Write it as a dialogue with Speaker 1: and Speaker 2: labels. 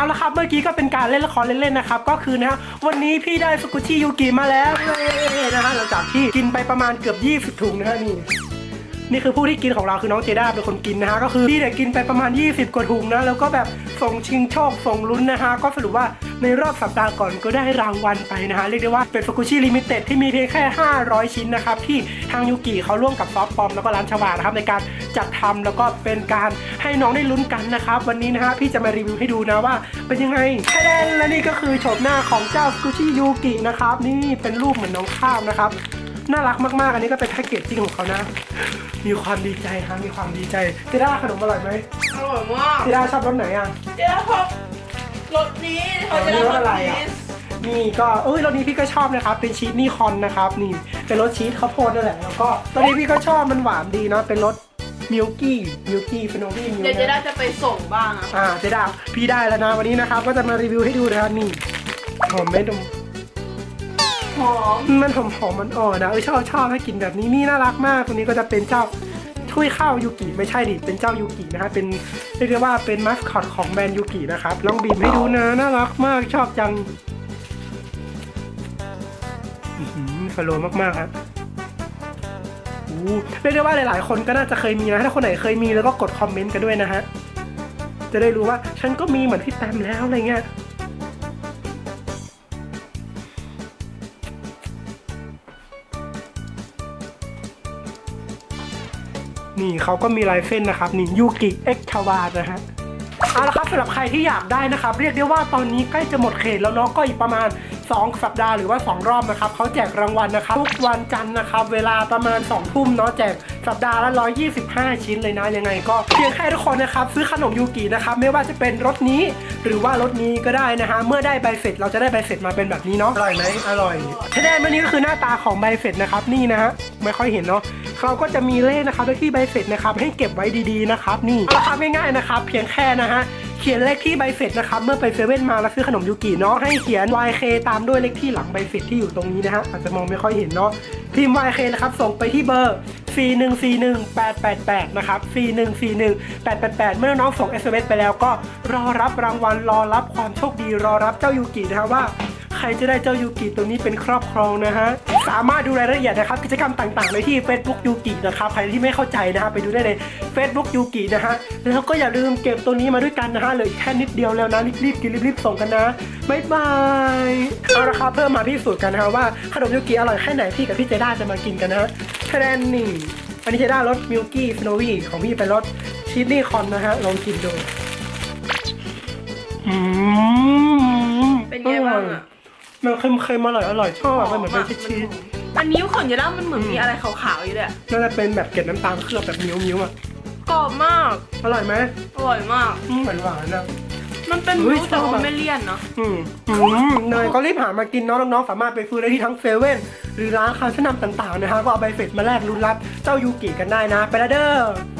Speaker 1: าละครับเมื่อกี้ก็เป็นการเล่นละครเล่นๆนะครับก็คือนะฮะวันนี้พี่ได้สกุชิยูกิมาแล้วเย้นะฮะหลังจากที่กินไปประมาณเกือบ 20ถุงนะฮะนี่ นี่คือผู้ที่กินของเราคือน้องเจด้าเป็นคนกินนะฮะก็คือพี่เนี่ยกินไปประมาณ 20 กว่าถุงนะแล้วก็แบบส่งชิงโชคส่งลุ้นนะฮะก็สรุปว่าในรอบสัปดาห์ก่อนก็ได้รางวัลไปนะฮะเรียกได้ว่าเป็นฟุกุชิลิมิเต็ดที่มีเพียงแค่ 500 ชิ้นนะครับที่ทางยูกิเขาร่วมกับซอฟต์ปอมแล้วก็ร้านชวานะครับในการจัดทำแล้วก็เป็นการให้น้องได้ลุ้นกันนะครับวันนี้นะฮะพี่จะมารีวิวให้ดูนะว่าเป็นยังไงแค่นั้นและนี่ก็คือโฉมหน้าของเจ้าฟุกุชิยูกินะครับนี่เป็นรูปเหมือนน้องข้าวนะครับ น่ารักมากๆ อันนี้ก็เป็นแพ็กเกจจริงของเขานะ มีความดีใจฮะมีความดีใจเจด้าขนมอร่อยไหม
Speaker 2: อร่อยมาก
Speaker 1: เจด้าชอบรสไหนอะ
Speaker 2: เจ๊ชอบรสนี้เขาจะได้
Speaker 1: ร
Speaker 2: ร
Speaker 1: ส
Speaker 2: ส
Speaker 1: อะไร
Speaker 2: นี้
Speaker 1: อะนี่ก็เอ้ยรสนี้พี่ก็ชอบนะครับ เป็นชีสนี่คอนนะครับนี่เป็นรสชีสข้าวโพดนั่นแหละแล้วก็รสนี้พี่ก็ชอบมันหวานดีเนาะเป็นรสมิลกี้มิลกี้ฟโนวี่มิล
Speaker 2: เดี๋ยวเจ๊ได้จะไปส่งบ้างอะ
Speaker 1: อ่าเจด้าพี่ได้แล้วนะวันนี้นะครับก็จะมารีวิวให้ดูนะครับนี่หอมไหมดม
Speaker 2: ห อม
Speaker 1: มันหอมหอมมันอ่อนนะเออชอบชอบให้กินแบบนี้นี่น่ารักมากตัวนี้ก็จะเป็นเจ้าถ้วยข้าวยูกิไม่ใช่ดิเป็นเจ้ายูกินะฮะเป็นเรียกได้ว่าเป็นมัสคอตของแบรนด์ยูกินะครับลองบีบให้ดูนะน่ารักมากชอบจังอื้อหือฟโลมากๆฮะอู้เรียกได้ว่าหลายๆ คนก็น่าจะเคยมีนะ ถ้าคนไหนเคยมีแล้วก็กดคอมเมนต์กันด้วยนะฮะ จะได้รู้ว่าฉันก็มีเหมือนพี่แตมแล้วอะไรเงี้ย นี่เขาก็มีลายเส้นนะครับ นี่ยูกิเอ็กชาวานะฮะเอาละครับสำหรับใครที่อยากได้นะครับ เรียกได้ว่าตอนนี้ใกล้จะหมดเขตแล้วเนาะก็อีกประมาณ 2 สัปดาห์หรือว่า 2 รอบนะครับเขาแจกรางวัลนะครับทุกวันจันทร์นะครับ เวลาประมาณ 2 ทุ่มเนาะแจกสัปดาห์ละ 125 ชิ้นเลยนะยังไง ก็เพียงแค่ทุกคนนะครับ ซื้อขนมยูกินะครับ ไม่ว่าจะเป็นรสนี้ หรือว่ารสนี้ก็ได้นะฮะเมื่อได้ใบเสร็จเราจะได้ใบเสร็จมาเป็นแบบนี้เนาะอร่อยไหมอร่อยที่ได้มานี้ก็คือหน้าตาของใบเสร็จนะครับนี่นะฮะไม่ค่อยเห็นเนาะ เขาก็จะมีเลขนะครับเลขที่ใบเสร็จนะครับให้เก็บไว้ดีๆนะครับนี่ราคาง่ายๆนะครับเพียงแค่นะฮะเขียนเลขที่ใบเสร็จนะครับเมื่อไปเซเว่นมาแล้วซื้อขนมยูกิเนาะให้เขียน YK ตามด้วยเลขที่หลังใบเสร็จที่อยู่ตรงนี้นะฮะอาจจะมองไม่ค่อยเห็นเนาะพิมพ์ YK นะครับส่งไปที่เบอร์ 4 1 4 1 8 8 8 นะครับ 4 1 4 1 8 8 8 เมื่อน้องส่ง SMS ไปแล้วก็รอรับรางวัลรอรับความโชคดีรอรับเจ้ายูกินะครับว่า ใครจะได้เจ้ายูกิตัวนี้เป็นครอบครองนะฮะ สามารถดูรายละเอียดนะครับ กิจกรรมต่างๆ ในที่ Facebook ยูกินะครับ ใครที่ไม่เข้าใจนะฮะไปดูได้ใน Facebook ยูกินะฮะ แล้วก็อย่าลืมเก็บตัวนี้มาด้วยกันนะฮะเหลืออีกแค่นิดเดียวแล้วนะ รีบๆกินรีบๆส่งกันนะบ๊ายบายเอาละครับเพิ่มมาพิสูจน์กันนะฮะว่าขนมยูกิอร่อยแค่ไหนพี่กับพี่เจด้าจะมากินกันนะฮะคะแนนนี่อันนี้เจด้ารสมิลกี้สโนวี่ของพี่เป็นรสชีสนี่คอนนะฮะลองกินดู เค็มๆอร่อยอร่อยชอบอะมันเหมือนเป็นชีส
Speaker 2: อันนี้ของเจ๊ด้ามันเหมือนมีอะไรขาวๆอยู่เลยอะ
Speaker 1: ๆน่าจะเป็นแบบเกล็ดน้ำตาลเคลือบแบบมิ้วมิ้วๆอะ
Speaker 2: กรอบมาก
Speaker 1: อร่อยไหม
Speaker 2: อร่อยมาก
Speaker 1: อืมหวานหวานๆนะ
Speaker 2: มันเป็น
Speaker 1: เฮ้ย
Speaker 2: รู้แต่
Speaker 1: ชอบ
Speaker 2: ว่า
Speaker 1: อะ
Speaker 2: ไม่เลี่ยนเนาะ
Speaker 1: อืมอืมเนยก็รีบหามากินเนาะน้องๆสามารถไปซื้อได้ที่ทั้งเซเว่นหรือร้านค้าชั้นนำต่างๆนะฮะก็เอาใบเสร็จมาแลกลุ้นรับเจ้ายูกิกันได้นะ ไปแล้วเด้อ
Speaker 2: บ๊ายบ